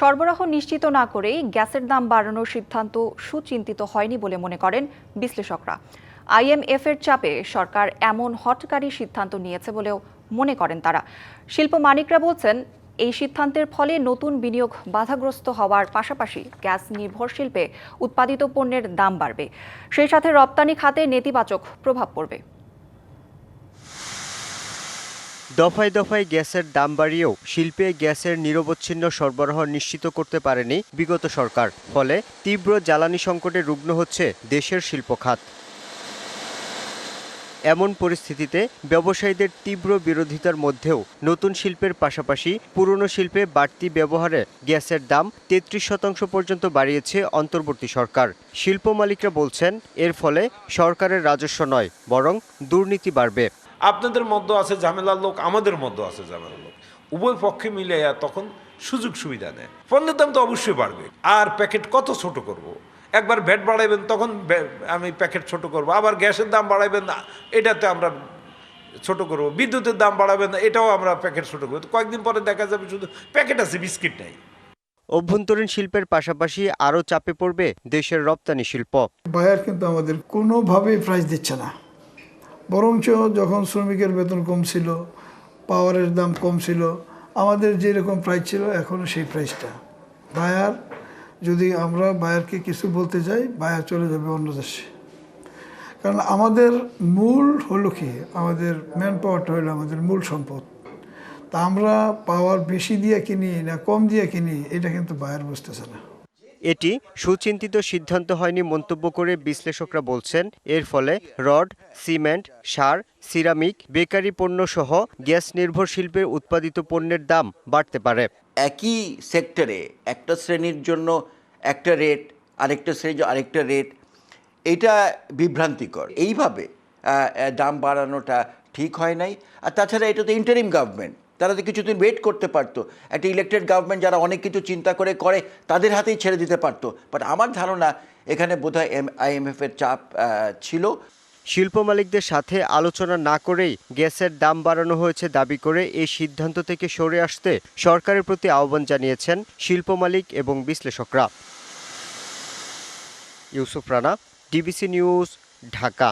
সরবরাহ নিশ্চিত না করেই গ্যাসের দাম বাড়ানোর সিদ্ধান্ত সুচিন্তিত হয়নি বলে মনে করেন বিশ্লেষকরা। আইএমএফ এর চাপে সরকার এমন হটকারী সিদ্ধান্ত নিয়েছে বলেও মনে করেন তারা। শিল্প মালিকরা বলছেন, এই সিদ্ধান্তের ফলে নতুন বিনিয়োগ বাধাগ্রস্ত হওয়ার পাশাপাশি গ্যাস নির্ভর শিল্পে উৎপাদিত পণ্যের দাম বাড়বে। সেই সাথে রপ্তানি খাতে নেতিবাচক প্রভাব পড়বে। দফায় দফায় গ্যাসের দাম বাড়িয়েও শিল্পে গ্যাসের নিরবচ্ছিন্ন সরবরাহ নিশ্চিত করতে পারেনি বিগত সরকার, ফলে তীব্র জ্বালানি সংকটে রুগ্ন হচ্ছে দেশের শিল্প খাত। এমন পরিস্থিতিতে ব্যবসায়ীদের তীব্র বিরোধিতার মধ্যেও নতুন শিল্পের পাশাপাশি পুরনো শিল্পে বাড়তি ব্যবহারে গ্যাসের দাম তেত্রিশ শতাংশ পর্যন্ত বাড়িয়েছে অন্তর্বর্তী সরকার। শিল্প মালিকরা বলছেন, এর ফলে সরকারের রাজস্ব নয়, বরং দুর্নীতি বাড়বে। আপনাদের মধ্যে আছে ঝামেলার লোক আমাদের মধ্যে আছে ঝামেলার লোক। উভয় পক্ষে মিলে তখন সুযোগ সুবিধা নেয়। পণ্যের দাম তো অবশ্যই বাড়বে। আর প্যাকেট কত ছোট করব। একবার ভ্যাট বাড়াইবেন তখন আমি প্যাকেট ছোট করব। আবার গ্যাসের দাম বাড়াইবেন না এটাতে আমরা ছোট করব। বিদ্যুতের দাম বাড়াবেন না এটাও আমরা প্যাকেট ছোট করব। কয়েকদিন পরে দেখা যাবে শুধু প্যাকেট আছে বিস্কিট নাই। অভ্যন্তরীণ শিল্পের পাশাপাশি আরও চাপে পড়বে দেশের রপ্তানি শিল্প। বায়ার কিন্তু আমাদের কোনোভাবেই প্রাইস দিচ্ছে না। বরঞ্চ যখন শ্রমিকের বেতন কম ছিল, পাওয়ারের দাম কম ছিল, আমাদের যেরকম প্রাইস ছিল এখনও সেই প্রাইসটা বায়ার, যদি আমরা বায়ারকে কিছু বলতে যাই বায়ার চলে যাবে অন্য দেশে। কারণ আমাদের মূল হলো কি? আমাদের ম্যান পাওয়ারটা হলো আমাদের মূল সম্পদ। তা আমরা পাওয়ার বেশি দিয়ে কিনি না কম দিয়ে কিনি, এটা কিন্তু বায়ার বুঝতেছে না। এটি সুচিন্তিত সিদ্ধান্ত হয়নি মন্তব্য করে বিশ্লেষকরা বলছেন, এর ফলে রড, সিমেন্ট, সার, সিরামিক, বেকারি পণ্য সহ গ্যাস নির্ভর শিল্পের উৎপাদিত পণ্যের দাম বাড়তে পারে। একই সেক্টরে একটা শ্রেণির জন্য একটা রেট, আরেকটা শ্রেণির আরেকটা রেট, এটা বিভ্রান্তিকর। এইভাবে দাম বাড়ানোটা ঠিক হয় নাই। আর তাছাড়া এটা তো ইন্টারিম গভর্নমেন্ট তারা তো কিছুদিন ওয়েট করতে পারতো। একটা ইলেক্টেড গভর্নমেন্ট যারা অনেক কিছু চিন্তা করে করে, তাদের হাতেই ছেড়ে দিতে পারতো। বাট আমার ধারণা, এখানে বোধহয় এম আইএমএফের চাপ ছিল। শিল্প মালিকদের সাথে আলোচনা না করেই গ্যাসের দাম বাড়ানো হয়েছে দাবি করে এই সিদ্ধান্ত থেকে সরে আসতে সরকারের প্রতি আহ্বান জানিয়েছেন শিল্প মালিক এবং বিশ্লেষকরা। Yusuf Rana, DBC news, Dhaka.